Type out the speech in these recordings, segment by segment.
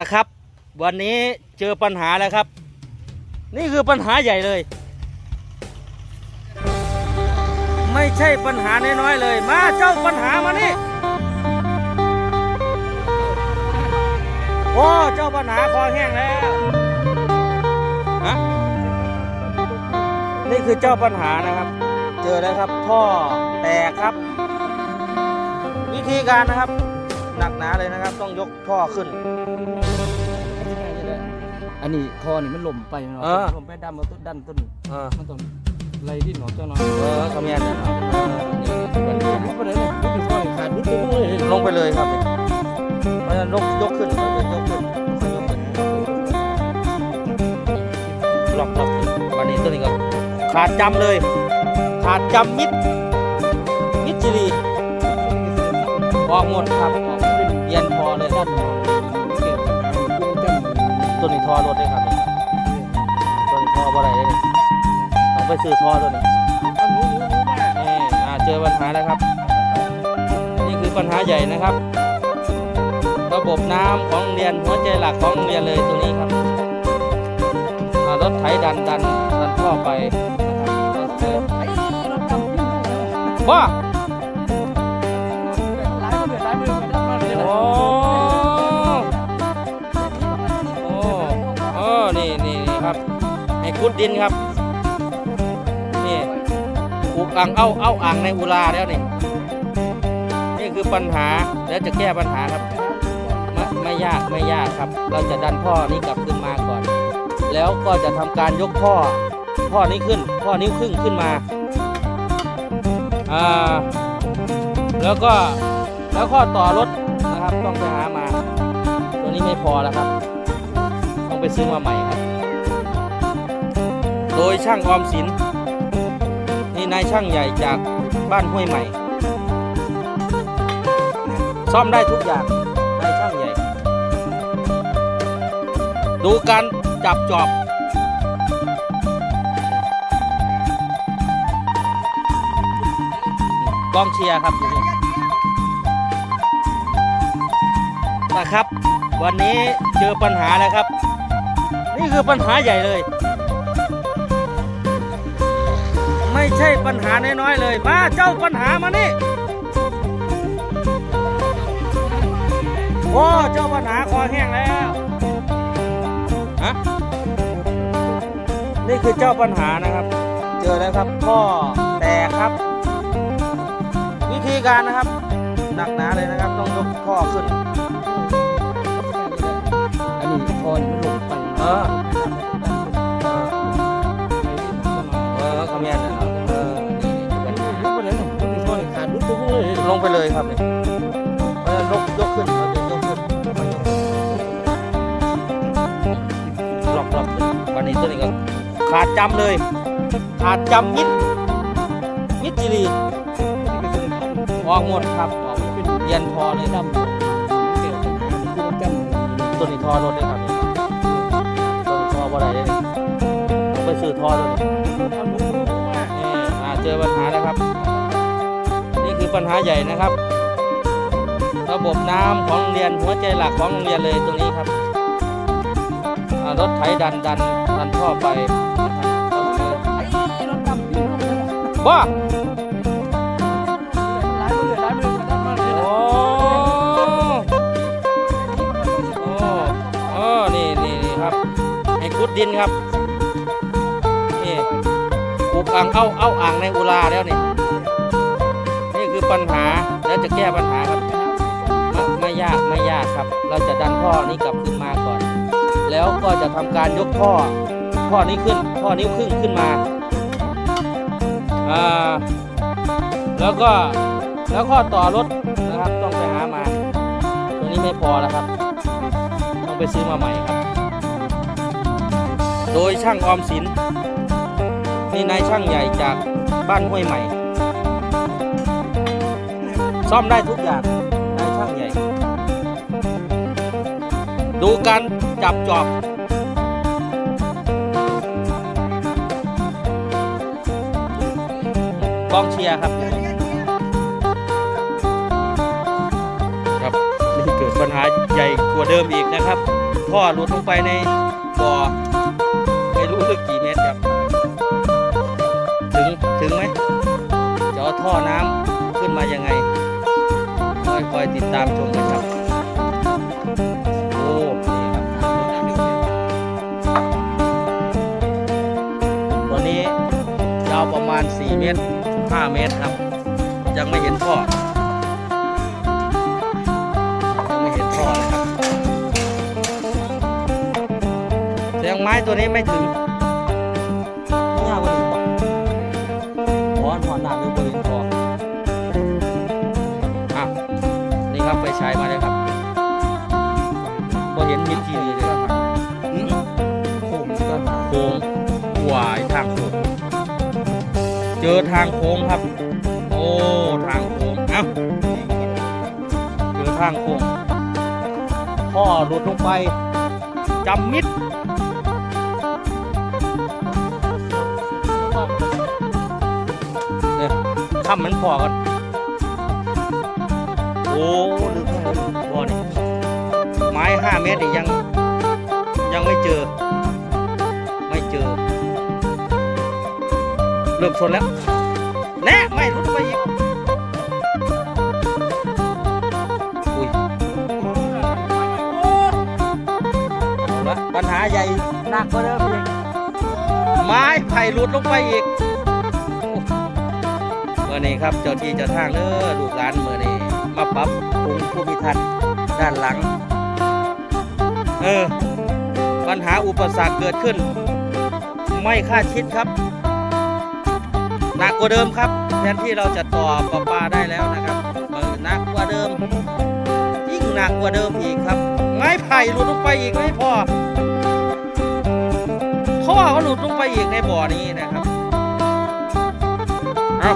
นะครับวันนี้เจอปัญหาแล้วครับ นี่คือปัญหาใหญ่เลย ไม่ใช่ปัญหาน้อยๆเลย มาเจ้าปัญหามานี่โอ้เจ้าปัญหาคอแห้งแล้วฮะนี่คือเจ้าปัญหานะครับ เจอแล้วครับท่อแตกครับ วิธีการนะครับ หนักหนาเลยนะครับ ต้องยกท่อขึ้น อันนี้คอนี่มันหล่มไปเนาะเออ หล่มไปดำเอาต้นดันต้นเออมันต้องไล่ดิ้นออกเจ้าเนาะเออขมิ้นเนี่ยเนาะเออนี่มันลุกไปเลยเนี่ยลุกไปคอนี่ขาดลุกไปเลยลงไปเลยครับเพราะฉะนั้นยกยกขึ้นเราจะยกขึ้นค่อยยกขึ้นล็อกล็อกวันนี้ตัวนี้ก็ขาดจำเลย ขาดจำมิดมิดจิรีออกหมดครับออกขึ้นเย็นพอเลยด้านบน ตัวนี้ทอรถเลยครับนี่ตัวนี้ทอบ่ได้เลยต้องไปซื้อทอตัวนี้นี่อ่าเจอปัญหาแล้วครับ นี่คือปัญหาใหญ่นะครับ ระบบน้ำของโรงเรียนหัวใจหลักของโรงเรียนเลยตรงนี้ครับอ่ารถไถดันดันดันท่อไปนะครับว้า ขุดดินครับ นี่อุกอ่างเอาเอาอ่างในอุลาแล้วนี่ นี่คือปัญหาแล้วจะแก้ปัญหาครับ ไม่ไม่ยากไม่ยากครับ เราจะดันท่อนี้กลับขึ้นมาก่อน แล้วก็จะทำการยกท่อท่อนี้ขึ้นท่อนิ้วครึ่งขึ้นมาอ่าแล้วก็แล้วข้อต่อรถนะครับต้องไปหามา ตัวนี้ไม่พอแล้วครับ ต้องไปซื้อมาใหม่ครับ โดยช่างออมสินนี่นายช่างใหญ่จากบ้านห้วยใหม่ ซ่อมได้ทุกอย่างนายช่างใหญ่ ดูการจับจอบกองเชียร์ครับอยู่นี่นะครับ วันนี้เจอปัญหาแล้วครับ นี่คือปัญหาใหญ่เลย ไม่ใช่ปัญหาน้อยๆเลย มาเจ้าปัญหามานี่โอ้เจ้าปัญหาคอแห้งแล้วฮะนี่คือเจ้าปัญหานะครับ เจอแล้วครับท่อแตกครับ วิธีการนะครับหนักหนาเลยนะครับ ต้องยกท่อขึ้นอันนี้คอนี่มันหล่มไปเออเอ งไปเลยครับเนี่ยเพราะฉะนั้นยกยกขึ้นเราจะยกขึ้นค่อยยกขึ้นล็อกล็อกวันนี้ตัวนี้ก็ขาดจำเลย ขาดจำมิดมิดจิรีออกหมดครับออกเป็นเย็นพอเลยครับตัวนี้ทอรถเลยครับนี่ตัวนี้ทอบ่ได้เลยต้องไปซื้อทอตัวนี้นี่อ่าเจอปัญหาแล้วครับนี่คือ ปัญหาใหญ่นะครับ ระบบน้ำของโรงเรียนหัวใจหลักของโรงเรียนเลยตรงนี้ครับรถไถดันดันดันท่อไปบว้าโอ้โอ้โอ้นี่นี่นี่ครับให้คุดดินครับ นี่ปลูกอ่างเอาเอาอ่างในอุลาแล้วนี่นี่คือ ปัญหาแล้วจะแก้ปัญหาครับไม่ไม่ยากไม่ยากครับ เราจะดันท่อนี้กลับขึ้นมาก่อน แล้วก็จะทำการยกท่อท่อนี้ขึ้นท่อนิ้วครึ่งขึ้นมาอ่าแล้วก็แล้วข้อต่อรถนะครับต้องไปหามา ตัวนี้ไม่พอแล้วครับ ต้องไปซื้อมาใหม่ครับ โดยช่างออมสินนี่นายช่างใหญ่จากบ้านห้วยใหม่ ซ่อมได้ทุกอย่างนายช่างใหญ่ ดูการจับจอบ กองเชียร์ครับ ครับนี่เกิดปัญหาใหญ่กว่าเดิมอีกนะครับท่อหลุดลงไปในบ่อไม่รู้ลึกกี่เมตรครับ ถึง ถึงไหมจะเอาท่อน้ำ ติดตามชมกันครับ โอ้นี่ครับตัวนี้ยาวประมาณ 4 เมตร 5 เมตรครับ ยังไม่เห็นท่อยังไม่เห็นท่อนะครับเสียงไม้ตัวนี้ไม่ถึง นี่ครับไฟฉายมาเลยครับพอเห็นมิดทีวีเลยครับอืมโค้งก็หาโค้งหวายทางโค้งเจอทางโค้งครับ โอ้ทางโค้งเอ้าเจอทางโค้งพ่อหลุดลงไปจำมิดเนี่ยข้ามมันพอกันโอ้ ห้าเมตรยังยังไม่เจอ ไม่เจอ เริ่มชนแล้วแน่ไม่รุดไปอีกอุ้ยละปัญหาใหญ่หนักกว่าเดิมอีกไม้ไผ่หลุดลงไปอีกเมื่อนี้ครับเจ้าที่จะท่างเล้อลูกหลานเมื่อนี้มาปรับปรุงผู้พิทักษ์ด้านหลัง ออ ปัญหาอุปสรรคเกิดขึ้น ไม่คาดคิดครับ หนักกว่าเดิมครับ แทนที่เราจะต่อประปาได้แล้วนะครับเออหนักกว่าเดิม ยิ่งหนักกว่าเดิมอีกครับ ไม้ไผ่หลุดลงไปอีกไม่พอท่อก็หลุดลงไปอีกในบ่อนี้นะครับ เอา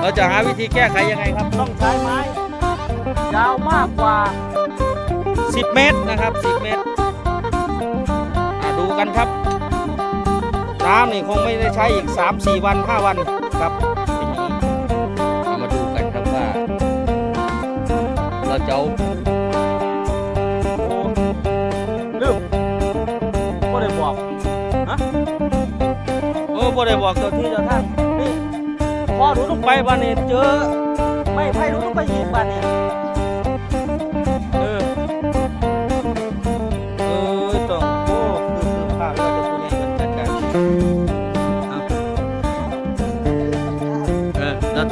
เราจะหาวิธีแก้ไขยังไงครับ ต้องใช้ไม้ ยาวมากกว่า 10 เมตรนะครับ 10 เมตร กันครับ น้ำนี่คงไม่ได้ใช้อีก 3 4 วัน 5 วันครับเป็นอย่างนี้เอามาดูกันครับว่า เราจะเอาโอ้ลืมบ่ได้บอกฮะเออบ่ได้บอกเจ้าที่เจ้าทางนี่พอดูลงไปบ้านนี้เจอไม่ไผ่ดูลงไปอีกบ้านนี้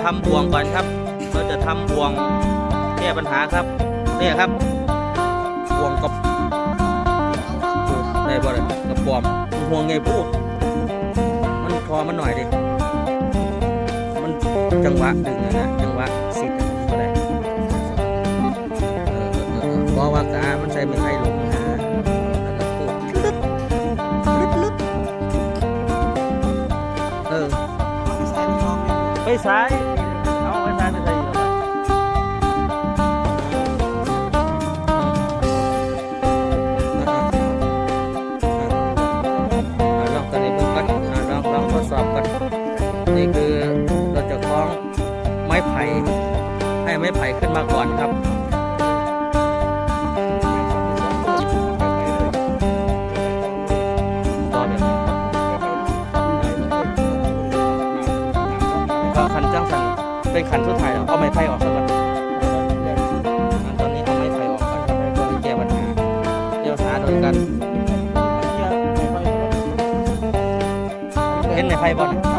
อเราทำบ่วงก่อนครับ เราจะทำบ่วงแก้ปัญหาครับเนี่ยครับบ่วงกับได้บ่เลยกับปอมห่วงไงพูดมันพอมันหน่อยดิมันจังหวะดึงอะนะจังหวะสิทธิ์ก็ได้เออเพราะว่ากามันใส่ไม่ไผ่ลงนะแล้วก็พูดลึดลึดลึดเออไปสาย เป็นขันสุดท้ายแล้วเอาไม้ไผ่ออกก่อนตอนนี้เอาไม้ไผ่ออกก่อนเพื่อแก้ปัญหาเดี๋ยวหาโดยกันเห็นไม้ไผ่บ่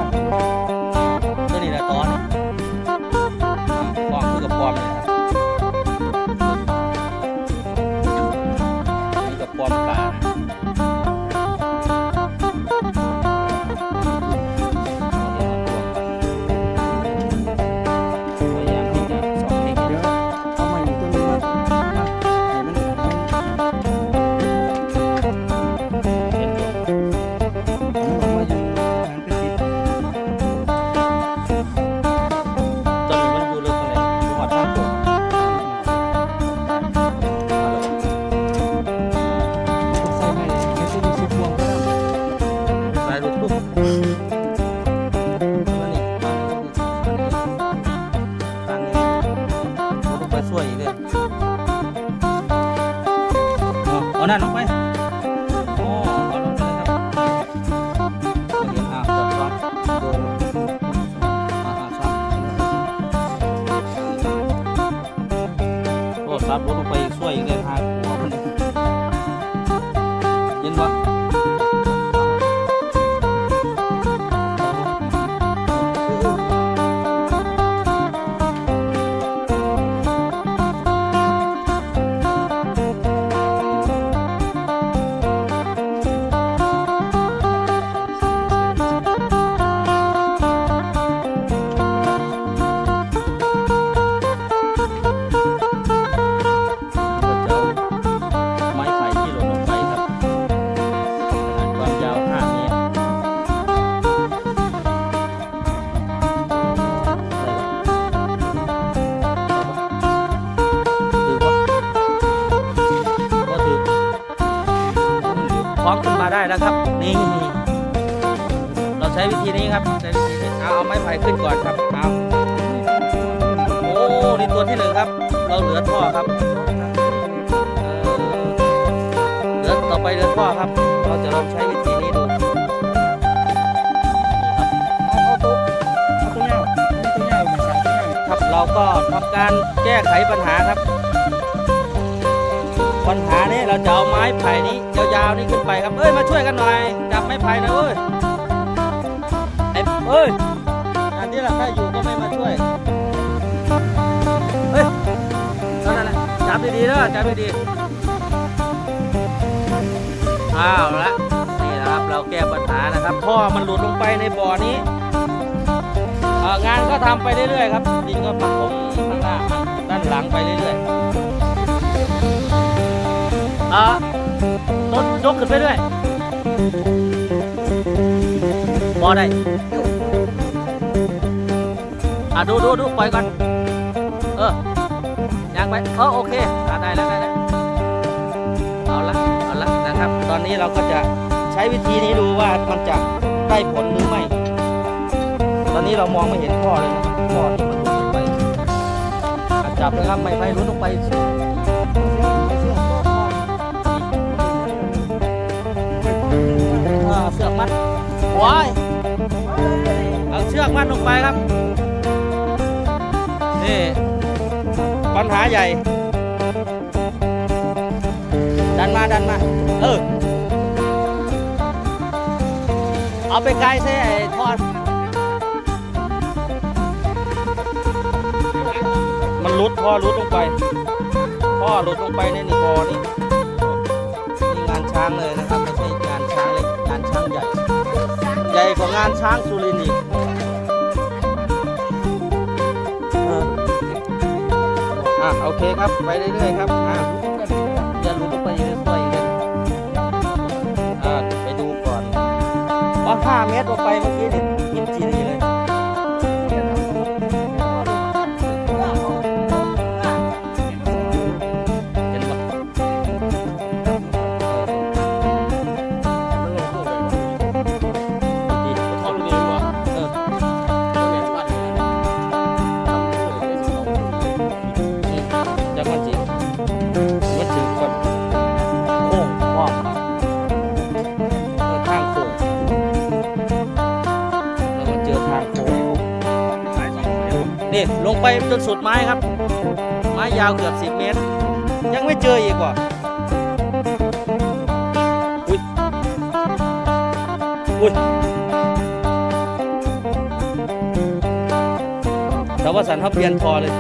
ล้องขึ้นมาได้แล้วครับ นี่ เราใช้วิธีนี้ครับใช้วิธีนี้เอาเอาไม้ไผ่ขึ้นก่อนครับเอาโอ้นี่ตัวที่หนึ่งครับ เราเหลือท่อครับเออเหลือต่อไปเหลือท่อครับ เราจะลองใช้วิธีนี้ดูนี่ครับเอาเอาตัวเอาตัวเงาเอาตัวเงาม่ใช่ตัวเงาครับเราก็ทำการแก้ไขปัญหาครับ ปัญหานี้เราจะเอาไม้ไผ่นี้ยาวๆนี่ขึ้นไปครับ เอ้ยมาช่วยกันหน่อยจับไม้ไผ่น่อยเอ้ยไอ้เอ้ยอันนี้แหละถ้าอยู่ก็ไม่มาช่วยเฮ้ยนั่นแหละจับดีๆนะจับดีๆอ้าวละนี่นะครับเราแก้ปัญหานะครับท่อมันหลุดลงไปในบ่อนี้งานก็ทำไปเรื่อยๆครับดินก็ผสมข้างหน้าด้านหลังไปเรื่อยๆ อ่อต้นยกขึ้นไปเรื่อยพอได้อะดูดูดูปล่อยก่อน เออยางไปเออโอเคอะได้แล้วได้แล้วเอาละเอาละนะครับ ตอนนี้เราก็จะใช้วิธีนี้ดูว่ามันจะได้ผลหรือไม่ ตอนนี้เรามองไม่เห็นท่อเลยนะพ่อที่มันหลุดลงไปจับเลยครับไม้ไผ่หลุดลงไป ว้ายเอาเชือกมัดลงไปครับ นี่ปัญหาใหญ่ ดันมาดันมา เออ เอาไปไกลใช่ไอ้ท่อมันลุดพ่อลุดลงไปพ่อลุดลงไปในนี่บอนี่นี่งานช้างเลยนะครับ ญ่กว่างานช้างสุรินทร์อีกอออะโอเคครับ ไปเรื่อยๆครับอะ ยังไม่เจออีกว่ะอุ้ยอุ้ยแต่ว่าสันเขาเปลี่ยนทอเลย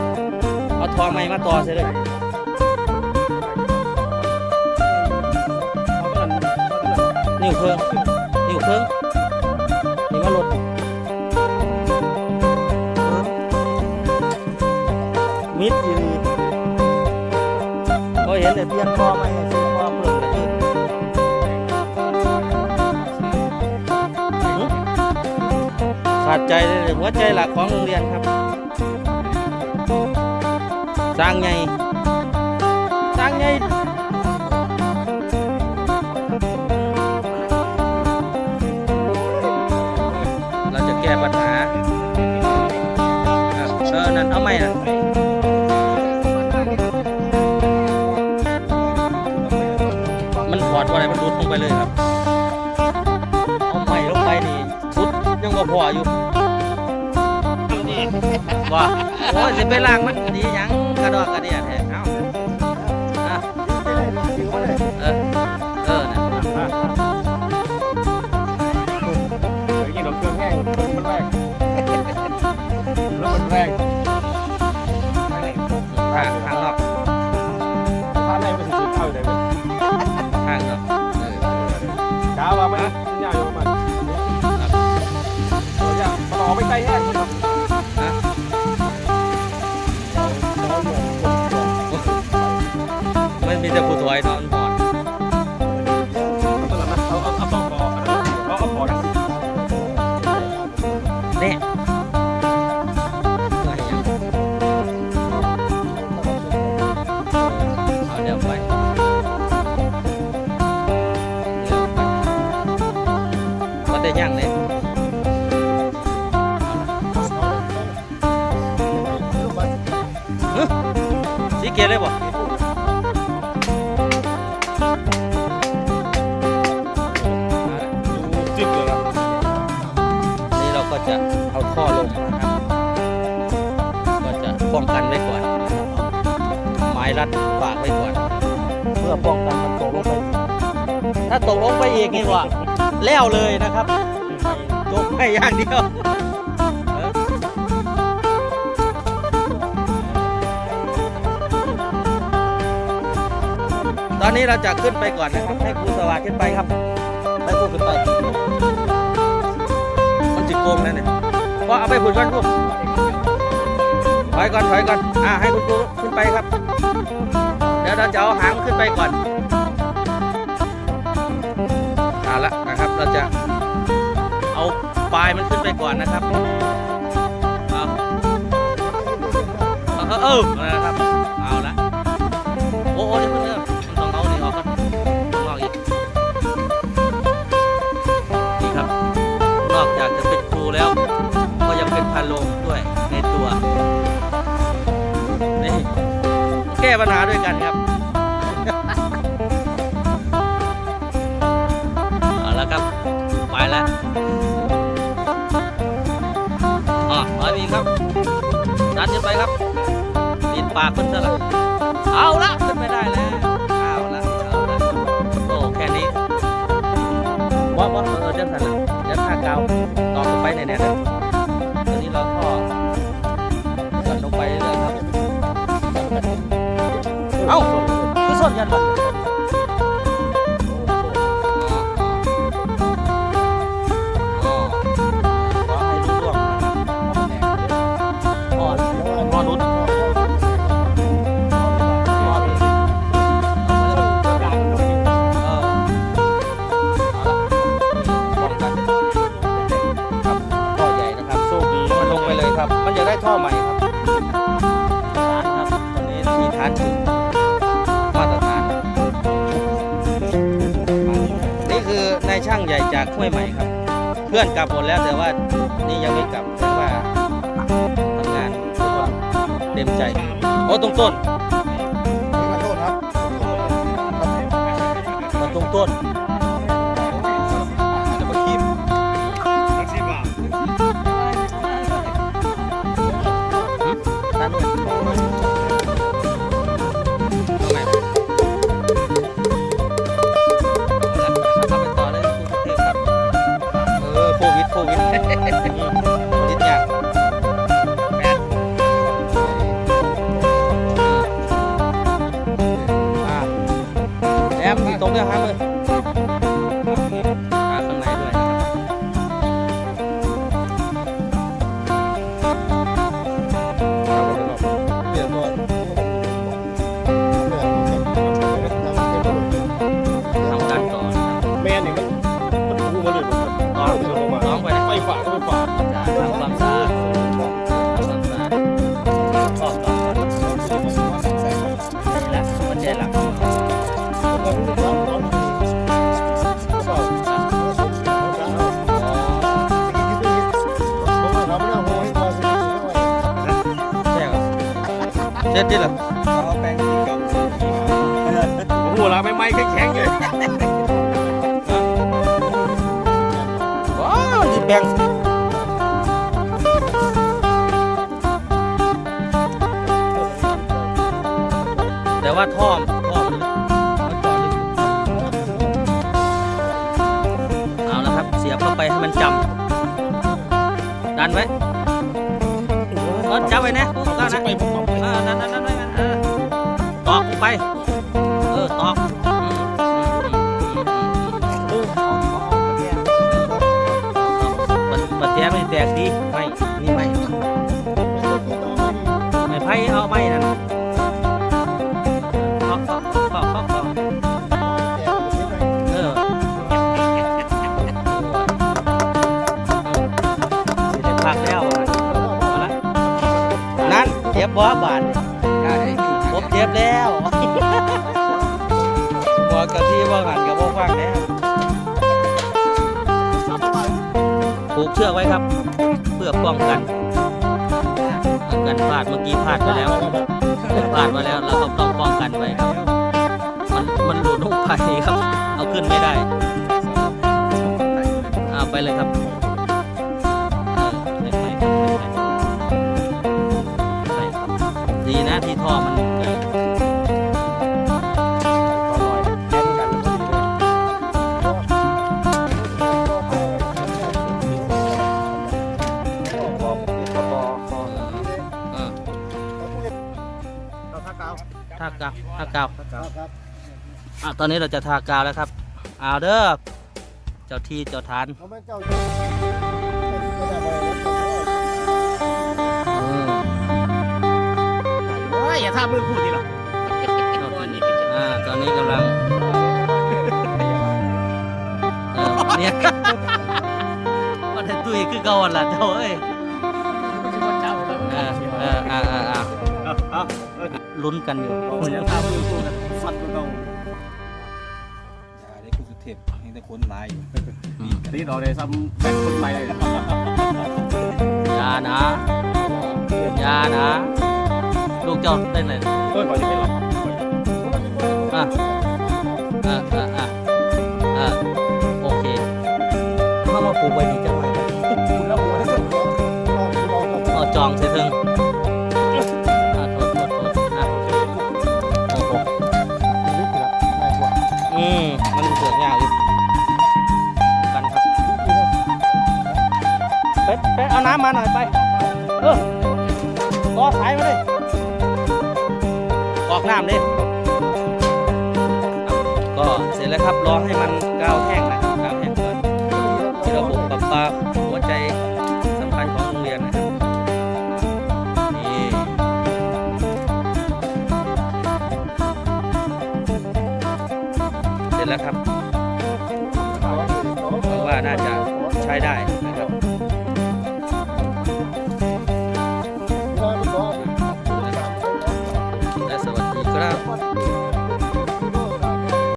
เอาทอใหม่มาต่อใช่เลยนิ้วเพิ่งนิ้วเพิ่งนี่มาหลดมิดอยู่ ดีก็เห็นแต่เพียนทอใหม่ซื้อทอเพิ่มกันเลยหึขาดใจเลยหัวใจหลักของโรงเรียนครับ สร้างไงสร้างไง งไปเลยครับ เอาใหม่ลงไปนี่ทุดยังก็พออยู่นี่ว่าโอ้ยสิไปล่างมันดียังกระดอกกระเดียดแท้เอ้าอ่เออเออนะนี่เราเครื่องแห้งมันแรกแล้วมันแรกผ่าผ่า ต่ผู้ถอยนอนหอนเอาเอาเอาปอกปอกเอาเอาปอกนะเนี่ยอะไรอย่างเอาเดี๋ยวไปเดี๋ยวไปก็ได้ย่างเลยสีเกียร์เลยบ่ เอาท่อลงก็จะป้องกันไว้ก่อนไม้รัดฝากไว้ก่อน เพื่อป้องกันมันตกลงไป ถ้าตกลงไปอีกนี่ว่าแล้วเลยนะครับจบไม่อย่างเดียวตอนนี้เราจะขึ้นไปก่อนนะครับ ให้ครูสวัสดิ์ขึ้นไปครับ ให้ครูขึ้นไป มันจิโกงนั่นเนี่ย ก็เอาไปผุดก่อนครูถอยก่อนถอยก่อนอ่าให้คุณครูขึ้นไปครับ เดี๋ยวเราจะเอาหางขึ้นไปก่อนเอาละนะครับเราจะเอาปลายมันขึ้นไปก่อนนะครับเอาเอาเอาเอนะครับเอาละโอ้โอ้ ลงด้วยในตัวนี่แก้ปัญหาด้วยกันครับเอาละครับไปแล้วอ๋อร้อยมีครับดันขึ้นไปครับติดปากมันซะละเอาละขึ้นไม่ได้แล้วเอาละเอาละโอ้แค่นี้ว่าว่าเออเดินสันละเดินท่าเกาวต่อลงไปแน่ๆเลย มันลงไปเลยครับมันจะได้ท่อใหม่ครับฐานครับตอนนี้มีฐานถึง จากห้วยใหม่ครับ เพื่อนกลับหมดแล้วแต่ว่านี่ยังไม่กลับแสดงว่าทำงานด้วยความเต็มใจโอ้ตรงต้นขอโทษครับมันตรงต้น เช็ดดิล่ะโอ้โหเราไม่ไหม้แข็งๆเลยว้าวนี่แบ่งแต่ว่าท่อมท่อมันมันเจาะลึกเอาละครับเสียบเข้าไปให้มันจำดันไว้เออจับไว้นะปุ๊บแล้วนะ นั่นนั่นนั่ตอกไป เออตอกปัดแจไม่แตกดีไม่นี่ไม่ไม่ไพ่เอาไม่นั่นตอกตอกตอกตอกเจ็บบ่บาด ไว้ครับ เพื่อป้องกันป้องกันพลาดเมื่อกี้พลาดไปแล้วพลาดมาแล้วเราก็ต้องป้องกันไว้ครับ มันมันหลุดลงไปครับ เอาขึ้นไม่ได้เอาไปเลยครับ ตอนนี้เราจะทากาวแล้วครับเอาเด้อเจ้าที่เจ้าทานอย่าท่ามือพูดทีหรอกตอนนี้กำลังเนี่ยมันได้ตุ้ยคือเก่าหั่นละเจ้าเอ้ยลุ้นกันอยู่ฟัดฟันกูต้องอย่า ทพให้แต่คนลายอยู่อืมนี่เราได้ซ้ำแบ่งคนใหม่เลยอย่านะอย่านะ ลูกเจ้าได้เลยเฮ้ยขอจะไม่หรอกอะอะอะอะอะโอเคเข้ามาปลูกไว้นี่จะ เอาน้ำมาหน่อยไป เออรอสายมาเลยออกน้ำดิก็เสร็จแล้วครับรอให้มันก้าวแห้งนะก้าวแห้งก่อนที่ระบบปรับปา